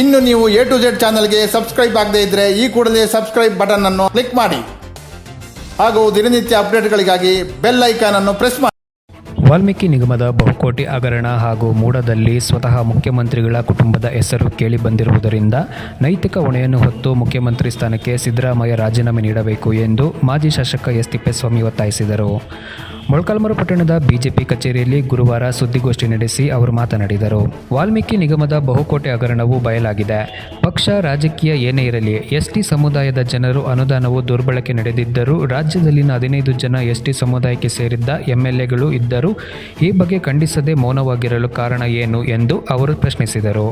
ಇನ್ನು ನೀವು A to Z ಚಾನಲ್ಗೆ ಸಬ್ಸ್ಕ್ರೈಬ್ ಆಗದೇ ಇದ್ರೆ ಈ ಕೂಡಲೇ ಸಬ್ಸ್ಕ್ರೈಬ್ ಬಟನ್ ಅನ್ನು ಕ್ಲಿಕ್ ಮಾಡಿ. ಹಾಗೂ ದಿನನಿತ್ಯ ಅಪ್ಡೇಟ್ಗಳಿಗಾಗಿ ಬೆಲ್ ಐಕಾನ್ ಅನ್ನು ಪ್ರೆಸ್ ಮಾಡಿ. ವಾಲ್ಮೀಕಿ ನಿಗಮದ ಬಹುಕೋಟಿ ಹಗರಣ ಹಾಗೂ ಮೂಡದಲ್ಲಿ ಸ್ವತಃ ಮುಖ್ಯಮಂತ್ರಿಗಳ ಕುಟುಂಬದ ಹೆಸರು ಕೇಳಿ ಬಂದಿರುವುದರಿಂದ ನೈತಿಕ ಹೊಣೆಯನ್ನು ಹೊತ್ತು ಮುಖ್ಯಮಂತ್ರಿ ಸ್ಥಾನಕ್ಕೆ ಸಿದ್ದರಾಮಯ್ಯ ರಾಜೀನಾಮೆ ನೀಡಬೇಕು ಎಂದು ಮಾಜಿ ಶಾಸಕ ಎಸ್ ತಿಪ್ಪೇಸ್ವಾಮಿ ಒತ್ತಾಯಿಸಿದರು. ಮೊಳಕಾಲ್ಮೂರು ಪಟ್ಟಣದ ಬಿಜೆಪಿ ಕಚೇರಿಯಲ್ಲಿ ಗುರುವಾರ ಸುದ್ದಿಗೋಷ್ಠಿ ನಡೆಸಿ ಅವರು ಮಾತನಾಡಿದರು. ವಾಲ್ಮೀಕಿ ನಿಗಮದ ಬಹುಕೋಟೆ ಹಗರಣವು ಬಯಲಾಗಿದೆ. ಪಕ್ಷ ರಾಜಕೀಯ ಏನೇ ಇರಲಿ, ಎಸ್ಟಿ ಸಮುದಾಯದ ಜನರು ಅನುದಾನವು ದುರ್ಬಳಕೆ ನಡೆದಿದ್ದರೂ ರಾಜ್ಯದಲ್ಲಿನ ಹದಿನೈದು ಜನ ಎಸ್ಟಿ ಸಮುದಾಯಕ್ಕೆ ಸೇರಿದ್ದ ಎಂಎಲ್ಎಗಳು ಇದ್ದರೂ ಈ ಬಗ್ಗೆ ಖಂಡಿಸದೆ ಮೌನವಾಗಿರಲು ಕಾರಣ ಏನು ಎಂದು ಅವರು ಪ್ರಶ್ನಿಸಿದರು.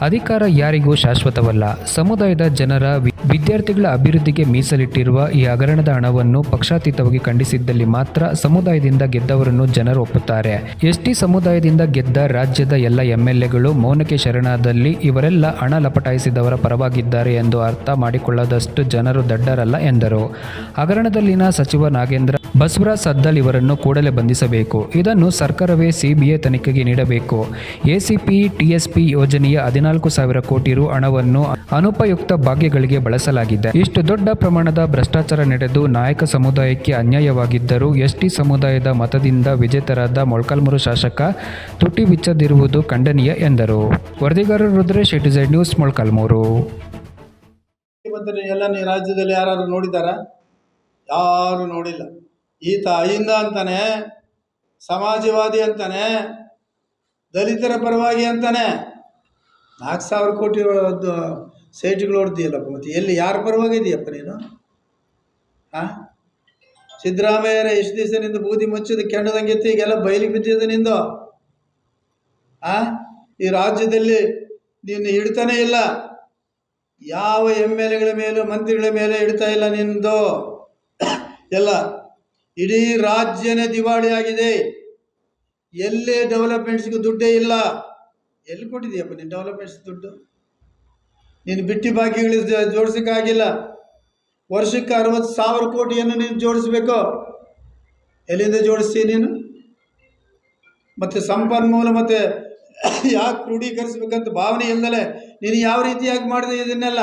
ಅಧಿಕಾರ ಯಾರಿಗೂ ಶಾಶ್ವತವಲ್ಲ. ಸಮುದಾಯದ ಜನರ ವಿದ್ಯಾರ್ಥಿಗಳ ಅಭಿವೃದ್ಧಿಗೆ ಮೀಸಲಿಟ್ಟಿರುವ ಈ ಹಗರಣದ ಹಣವನ್ನು ಪಕ್ಷಾತೀತವಾಗಿ ಖಂಡಿಸಿದ್ದಲ್ಲಿ ಮಾತ್ರ ಸಮುದಾಯದಿಂದ ಗೆದ್ದವರನ್ನು ಜನರು ಒಪ್ಪುತ್ತಾರೆ. ಎಸ್ಟಿ ಸಮುದಾಯದಿಂದ ಗೆದ್ದ ರಾಜ್ಯದ ಎಲ್ಲ ಎಂಎಲ್ಎಗಳು ಮೌನಕ್ಕೆ ಶರಣಾದಲ್ಲಿ ಇವರೆಲ್ಲ ಹಣ ಲಪಟಾಯಿಸಿದವರ ಪರವಾಗಿದ್ದಾರೆ ಎಂದು ಅರ್ಥ ಮಾಡಿಕೊಳ್ಳದಷ್ಟು ಜನರು ದಡ್ಡರಲ್ಲ ಎಂದರು. ಹಗರಣದಲ್ಲಿನ ಸಚಿವ ನಾಗೇಂದ್ರ ಬಸವರಾಜ್ ಸದ್ದಲ್ ಇವರನ್ನು ಕೂಡಲೇ ಬಂಧಿಸಬೇಕು. ಇದನ್ನು ಸರ್ಕಾರವೇ ಸಿಬಿಐ ತನಿಖೆಗೆ ನೀಡಬೇಕು. ಎಸಿಪಿ, ಟಿಎಸ್ಪಿ ಯೋಜನೆಯ ಹದಿನಾಲ್ಕು ಸಾವಿರ ಕೋಟಿ ರು ಹಣವನ್ನು ಅನುಪಯುಕ್ತ ಭಾಗ್ಯಗಳಿಗೆ ಬಳಸಲಾಗಿದೆ. ಇಷ್ಟು ದೊಡ್ಡ ಪ್ರಮಾಣದ ಭ್ರಷ್ಟಾಚಾರ ನಡೆದು ನಾಯಕ ಸಮುದಾಯಕ್ಕೆ ಅನ್ಯಾಯವಾಗಿದ್ದರೂ ಎಸ್ಟಿ ಸಮುದಾಯದ ಮತದಿಂದ ವಿಜೇತರಾದ ಮೊಳಕಾಲ್ಮೂರು ಶಾಸಕ ತುಟಿ ಬಿಚ್ಚದಿರುವುದು ಖಂಡನೀಯ ಎಂದರು. ವರದಿಗಾರರು ರುದ್ರೇಶ್ ಎಟಿಸೈಡ್ ನ್ಯೂಸ್, ಮೊಳಕಾಲ್ಮೂರು. ಎಲ್ಲ ರಾಜ್ಯದಲ್ಲಿ ಯಾರು ನೋಡಿದಾರ? ಯಾರು ನೋಡಿಲ್ಲ. ಈತ ಅಹಿಂದ ಅಂತಾನೆ, ಸಮಾಜವಾದಿ ಅಂತಾನೆ, ದಲಿತರ ಪರವಾಗಿ ಅಂತಾನೆ. ನಾಲ್ಕು ಸಾವಿರ ಕೋಟಿ ಸೈಟ್ಗಳು ಹೊಡೆದಿಯಲ್ಲಪ್ಪ ಮತ್ತೆ ಎಲ್ಲಿ ಯಾರ ಪರವಾಗಿ ಇದೆಯಪ್ಪ ನೀನು? ಹಾಂ ಸಿದ್ದರಾಮಯ್ಯರ ಎಷ್ಟು ದಿವಸನಿಂದ ಬೂದಿ ಮುಚ್ಚಿದ ಕೆಂಡದಂಗೆ ಎತ್ತಿ, ಈಗೆಲ್ಲ ಬಯಲಿಗೆ ಬಿದ್ದಿದೆ ನಿಂದು? ಆ? ಈ ರಾಜ್ಯದಲ್ಲಿ ನೀನು ಹಿಡ್ತಾನೆ ಇಲ್ಲ. ಯಾವ ಎಂ ಎಲ್ ಎಗಳ ಮೇಲೂ ಮಂತ್ರಿಗಳ ಮೇಲೆ ಇಡ್ತಾ ಇಲ್ಲ ನಿಂದು. ಎಲ್ಲ ಇಡೀ ರಾಜ್ಯನೇ ದಿವಾಳಿ ಆಗಿದೆ ಎಲ್ಲೇ ಡೆವಲಪ್ಮೆಂಟ್ಸ್ಗೂ ದುಡ್ಡೇ ಇಲ್ಲ. ಎಲ್ಲಿ ಕೊಟ್ಟಿದೆಯಪ್ಪ ನೀನು ಡೆವಲಪ್ಮೆಂಟ್ಸ್ ದುಡ್ಡು? ನೀನು ಬಿಟ್ಟಿ ಬಾಕಿಗಳು ಜೋಡಿಸೋಕ್ಕಾಗಿಲ್ಲ. ವರ್ಷಕ್ಕೆ ಅರವತ್ತು ಸಾವಿರ ಕೋಟಿಯನ್ನು ನೀನು ಜೋಡಿಸ್ಬೇಕು. ಎಲ್ಲಿಂದ ಜೋಡಿಸ್ತೀನಿ ನೀನು? ಮತ್ತು ಸಂಪನ್ಮೂಲ ಮತ್ತು ಯಾಕೆ ಕ್ರೋಢೀಕರಿಸ್ಬೇಕಂತ ಭಾವನೆ ಇಲ್ಲದಲೇ ನೀನು ಯಾವ ರೀತಿಯಾಗಿ ಮಾಡಿದೆ ಇದನ್ನೆಲ್ಲ?